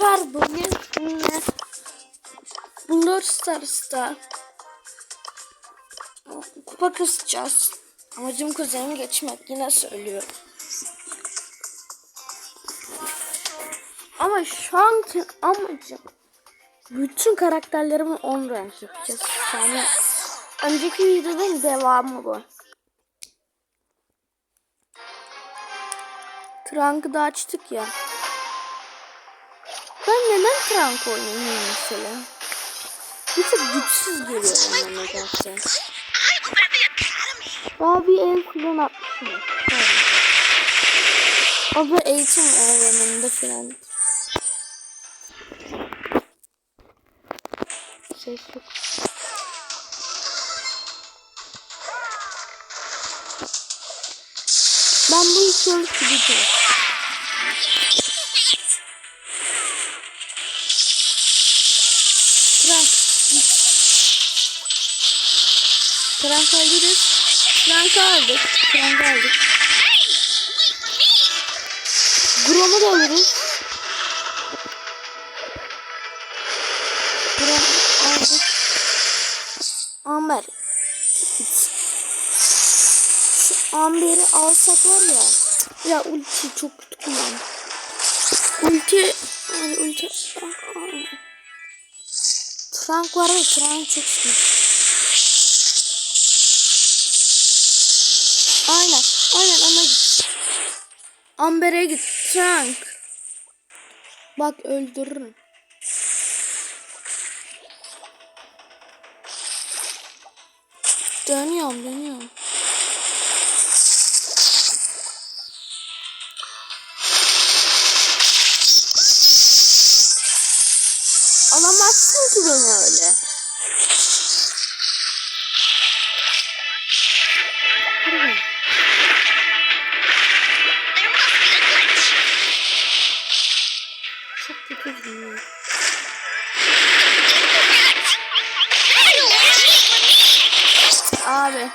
Arkadaşlar bugün yine Blur Stars'ta kupa kısacağız. Amacım kuzenimi geçmek yine söylüyorum. Ama şu anki amacım bütün karakterlerimi 10 rank yapacağız. Yani önceki videonun devamı bu. Trank'ı da açtık ya. Trunk oynamıyorum mesela? Bir tık güçsüz geliyor bana nedense. Daha bir el falan atmışım. O eğitim alanında falan. Ses yok. Ben bu işi alıp gideceğim. Frank alırız. Frank aldık. Frank aldık. Grom'u da alırız. Grom aldık. Amber. Şu Amber'i alsak var ya. Ya ulti çok kötü kullandım. Ulti. Yani ulti. Frank var ya Frank çok iyi. Aynen. Aynen ona git. Amber'e git. Frank. Bak öldürürüm. Dönüyorum dönüyorum. Abi.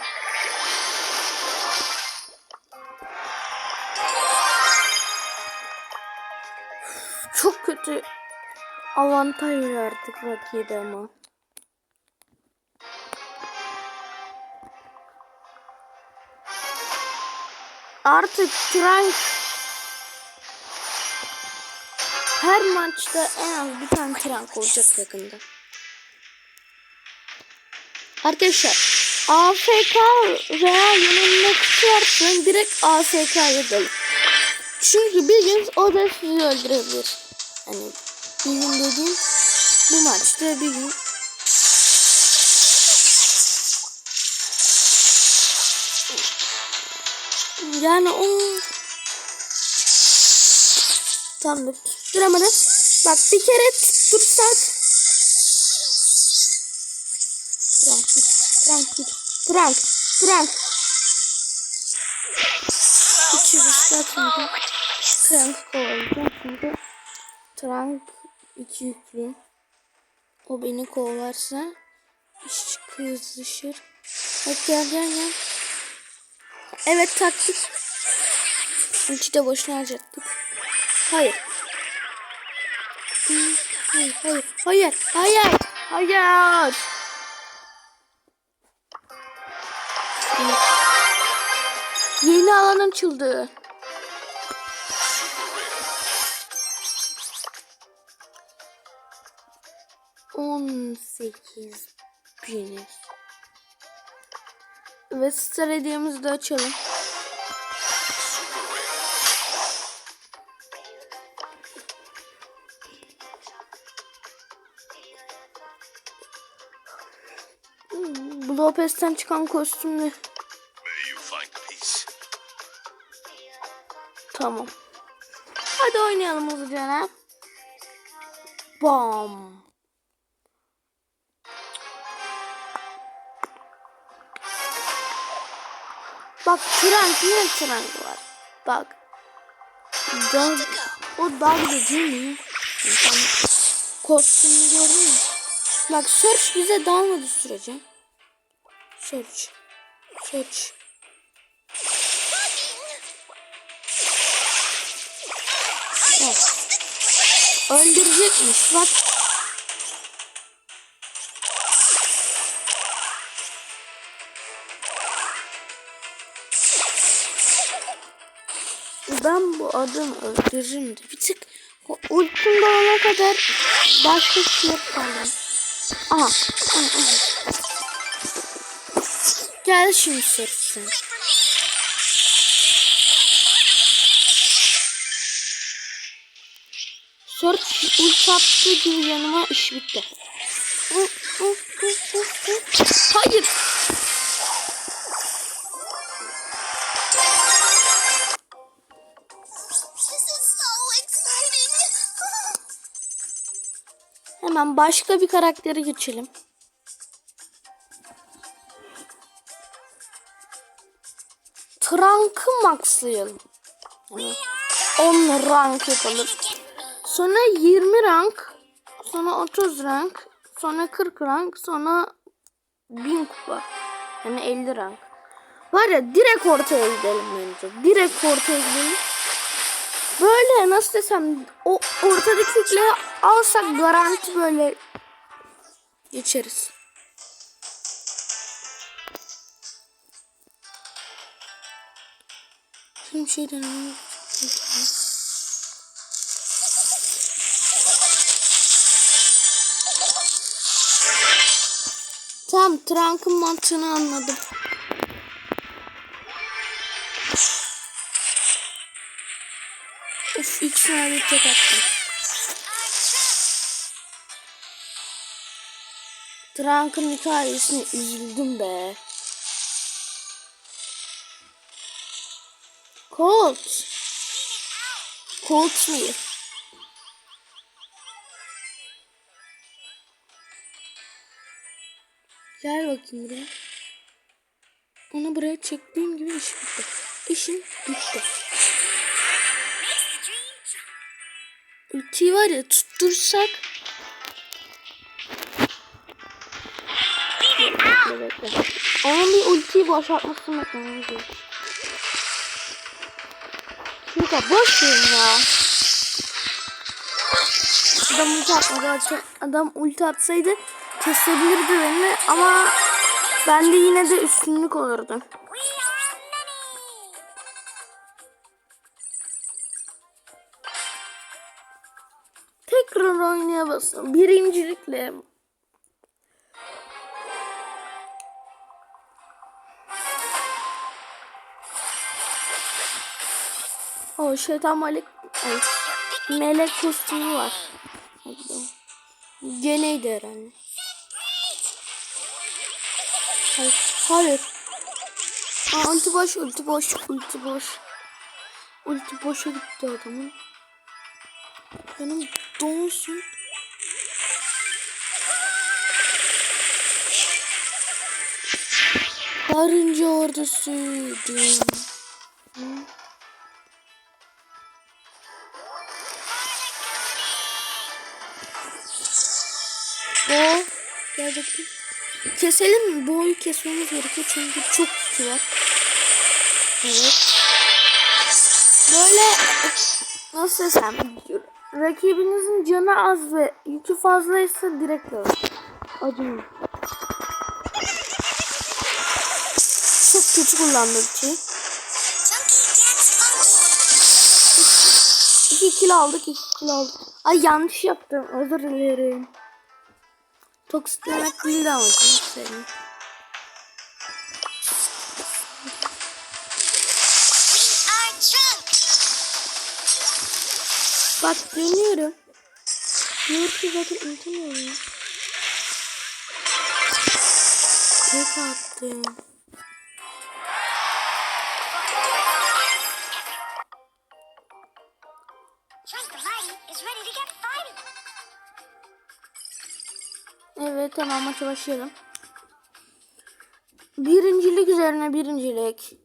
Çok kötü avantaj verdik rakibe ama. Artık Trunks her maçta en az bir tane Trunk olacak yakında. Arkadaşlar AFK veya yanında kutu varsa direkt AFK'ya dalın. Çünkü bir gün o da sizi öldürebilir. Hani bir gün dediğim bu maçta bir gün yani o Tamamdır. Tutturamadım. Bak bir kere tuttursak. Prank git. Prank. Prank. Hiç ıslatmadım. Prank kovalayacağım çünkü. Prank iki yüklü. O beni kovalarsa iş kızışır. Bak gel gel gel. Evet taktik. Ulti de boşuna harcattık. Hayır. Hayır, hayır, hayır, hayır, hayır. Yeni alan açıldı. On sekiz bin. Ve star hediyemizi de açalım. Lopez'ten çıkan kostümlü. Tamam. Hadi oynayalım hızlıca? Bam. Bak tren yine tren var. Bak. Dağ, o dağ değil mi? Kostümü gördün mü? Bak search bize dalmadı sürece. Search. Search. Öldürecekmiş bak. Ben bu adamı öldürürüm de bir tık o ultim dolana kadar başka şey yapalım. Aha. Gel şimdi sırtın. Ulti attığı gibi yanıma iş bitti. Hayır. Hemen başka bir karaktere geçelim. Trank'ı maxlayalım. 10 rank yapalım. Sonra 20 rank. Sonra 30 rank. Sonra 40 rank. Sonra 1000 kupa. Yani 50 rank. Var ya direkt ortaya gidelim bence. Direkt ortaya gidelim. Böyle nasıl desem o ortadaki yükleri alsak garanti böyle geçeriz. Şimdi şey denemeyi Tamam, Trunk'ın mantığını anladım. Uf, ilk sınavda tek attım. Trunk'ın hikayesine üzüldüm be. Colt. Colt mıyım? Gel bakayım buraya. Onu buraya çektiğim gibi iş bitti. İşim bitti. Ultiyi var ya tuttursak. Bekle bekle. Onun bir ultiyi boşaltmasını beklememiz gerekiyor. Çünkü boş verin ya. Adam ulti atmadı. Adam ulti atsaydı kesebilirdi beni ama bende yine de üstünlük olurdu. Tekrar oynaya basın. Birincilikle. O şeytan melek melek kostümü var. Hadi. Geneydi herhalde. Hayır. Hayır. Aa, ulti boş, ulti boş, ulti boş. Ulti boşa gitti adamın. Benim donsun. Karınca ordusuydum. Hı? Bakayım. Keselim mi? Boyu kesmemiz gerekiyor çünkü çok kişi var. Evet. Böyle nasıl desem rakibinizin canı az ve yükü fazlaysa direkt alın. Acımıyor. Çok kötü kullandım ki. İki kill aldık, iki kill aldık. Ay yanlış yaptım, özür dilerim. Toksitlemek değildi ama çok senin. Bak deniyorum. Yurt'u zaten unutamıyorum. Tek attım. Evet tamam maça başlayalım. Birincilik üzerine birincilik.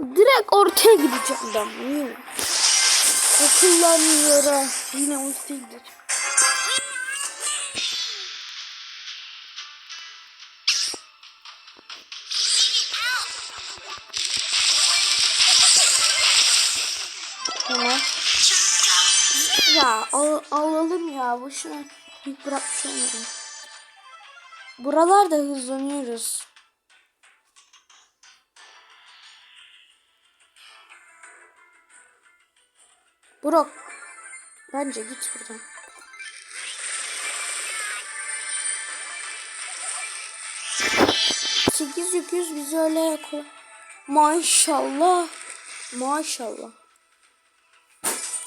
Direkt ortaya gideceğim ben. Niye? Akıllanmıyor. Yine ulti gideceğim. Alalım ya. Boşuna yük bırakmış olmayalım. Buralarda hızlanıyoruz. Burak. Bence git buradan. Sekiz yüz bizi öyle yakala. Maşallah. Maşallah.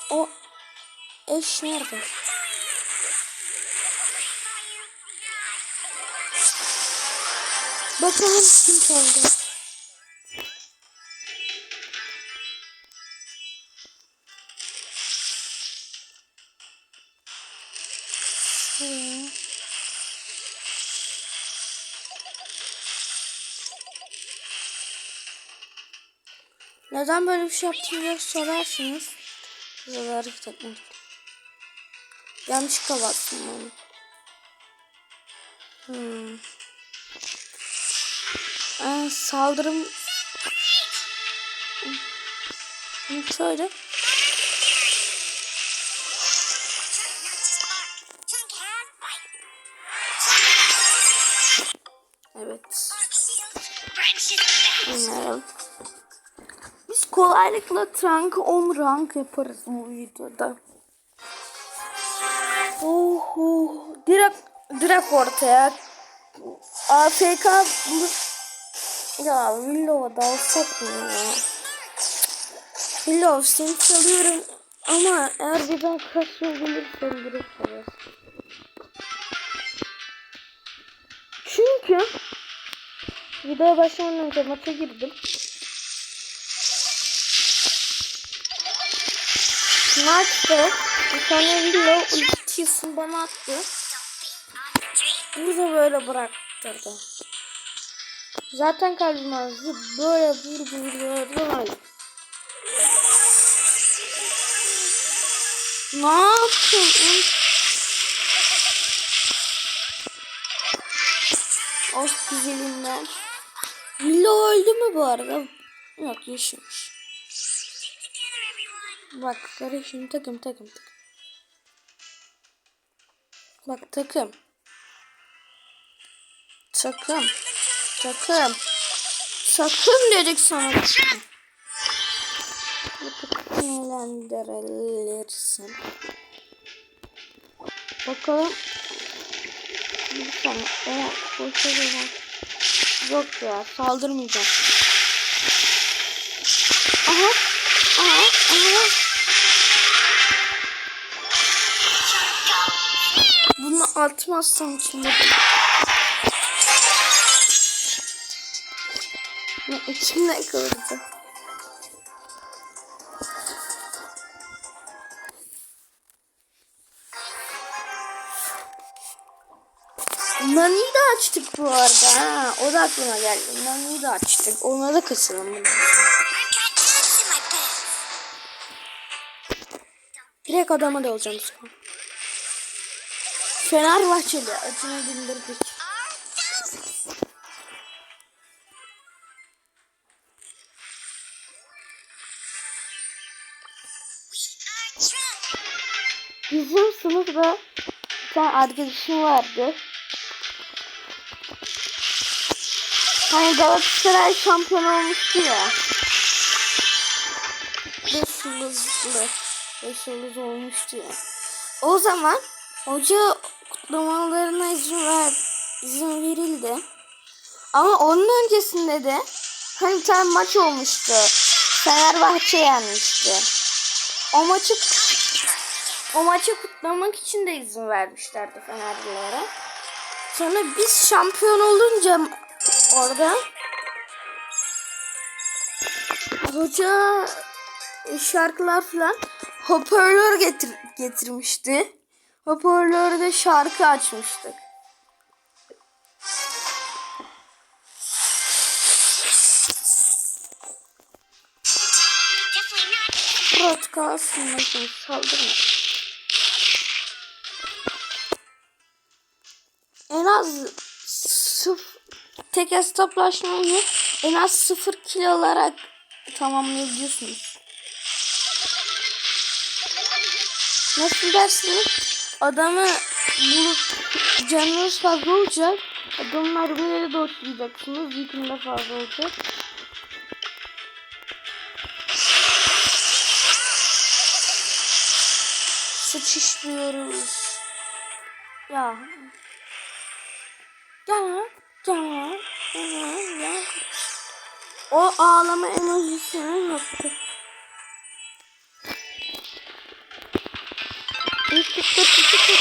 O eş nerede? Bakalım kim. Şuraya. Neden böyle bir şey yaptım diye sorarsınız. Hareket etmedim. Yanlışlıkla bastım onu. Hmm. Aa, saldırım... Bite. Evet. Bilmiyorum. Biz kolaylıkla Trunk 10 rank yaparız bu videoda. Oho, direkt direkt ortaya. AFK ya Willow'a dalsak mı ya? Willow seni çalıyorum ama eğer bir daha karşı gelirsen direkt alırız. Çünkü videoya başlamadan önce maça girdim. Maçta bir tane Willow ultisini bana attı. Burada böyle bıraktırdı. Zaten kalbim azdı. Böyle vur vur vur vur. Ne yaptın? Of güzelinden. Willow öldü mü bu arada? Yok yaşamış. Bak sarı şimdi takım takım takım. Bak takım. Takım. Takım. Takım dedik sana. Eğlendirilirsin. Bakalım. Bir saniye. Eğer boşa gelen. Yok ya saldırmayacağım. Aha. Aha. Aha. Atmazsam içimde Ne içimde kalırdı. Nani'yi de açtık bu arada. Ha, o da aklıma geldi. Nani'yi de açtık. Ona da kaçalım. Direkt adama da olacağım sonra. Fenerbahçeli are Trump. Bizim sınıfta bir tane arkadaşım vardı. Hani Galatasaray şampiyon olmuştu ya. Beş yıldızlı. Beş yıldız olmuştu ya. O zaman hoca kutlamalarına izin ver, izin verildi. Ama onun öncesinde de hani bir tane maç olmuştu. Fenerbahçe yenmişti. O maçı o maçı kutlamak için de izin vermişlerdi Fenerlilere. Sonra biz şampiyon olunca orada hoca şarkılar falan hoparlör getir getirmişti. Hoparlörde şarkı açmıştık. Murat kalsın bakın saldırma. En az sıfır tek hesaplaşmayı en az sıfır kilo alarak tamamlayabiliyorsunuz. Nasıl dersiniz? Adamı bulup canınız fazla olacak. Adamın arabayla dotlayacaksınız. Yükün de fazla olacak. Sıçışmıyoruz. Ya. Gel lan. Gel lan. Gel lan. O ağlama emojisini yaptı. Tek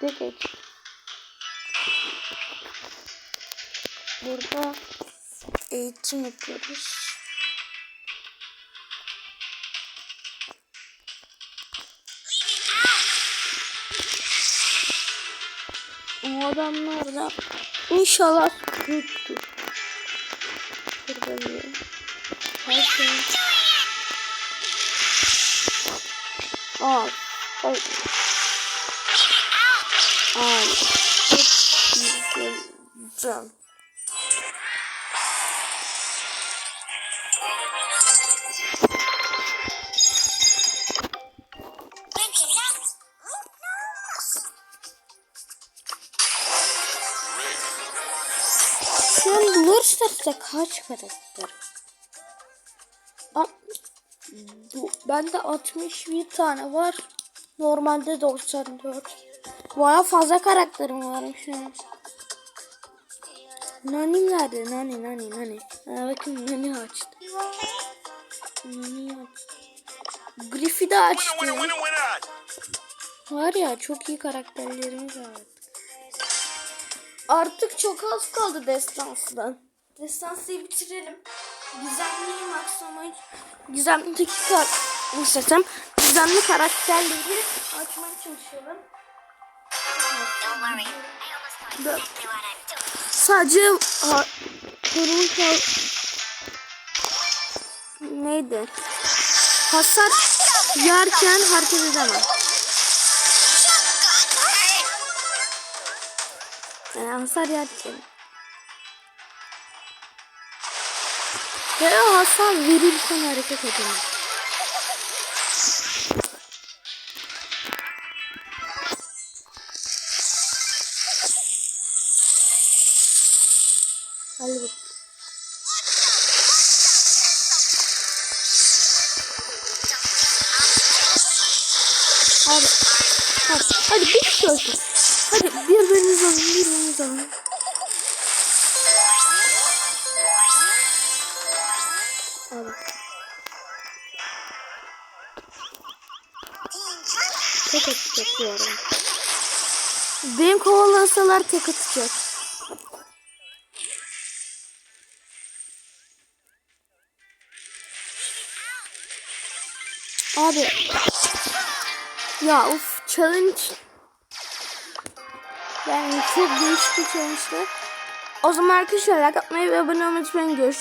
tek et. Burada eğitim yapıyoruz. O adamlar da inşallah tuttu. Burada bir her şey. Aa, ay. Ay, çok güzel. Stars'ta kaç karakter? Aa, bu, bende 61 tane var. Normalde 94. Baya fazla karakterim var şu an. Nani nerede? Nani nani nani. Ha, bakın Nani açtı. Nani açtı. Griff'i de açtı. Var ya çok iyi karakterlerimiz var artık. Artık çok az kaldı Destans'dan. Destans'ı bitirelim. Gizemli maksimum Gizemli kar istesem Gizemli karakterleri açmaya çalışalım. Don't worry. I almost know Dur. exactly what I'm doing. Sadece ha, koruma kal neydi? Hasar yerken hareket edemem. Yani hasar yerken. Ve o hasar verirken hareket edemem. Benim kovalasalar tek atacak. Abi. Ya uf challenge. Yani çok değişik bir challenge'dı. O zaman arkadaşlar like atmayı ve abone olmayı unutmayın. Görüşürüz.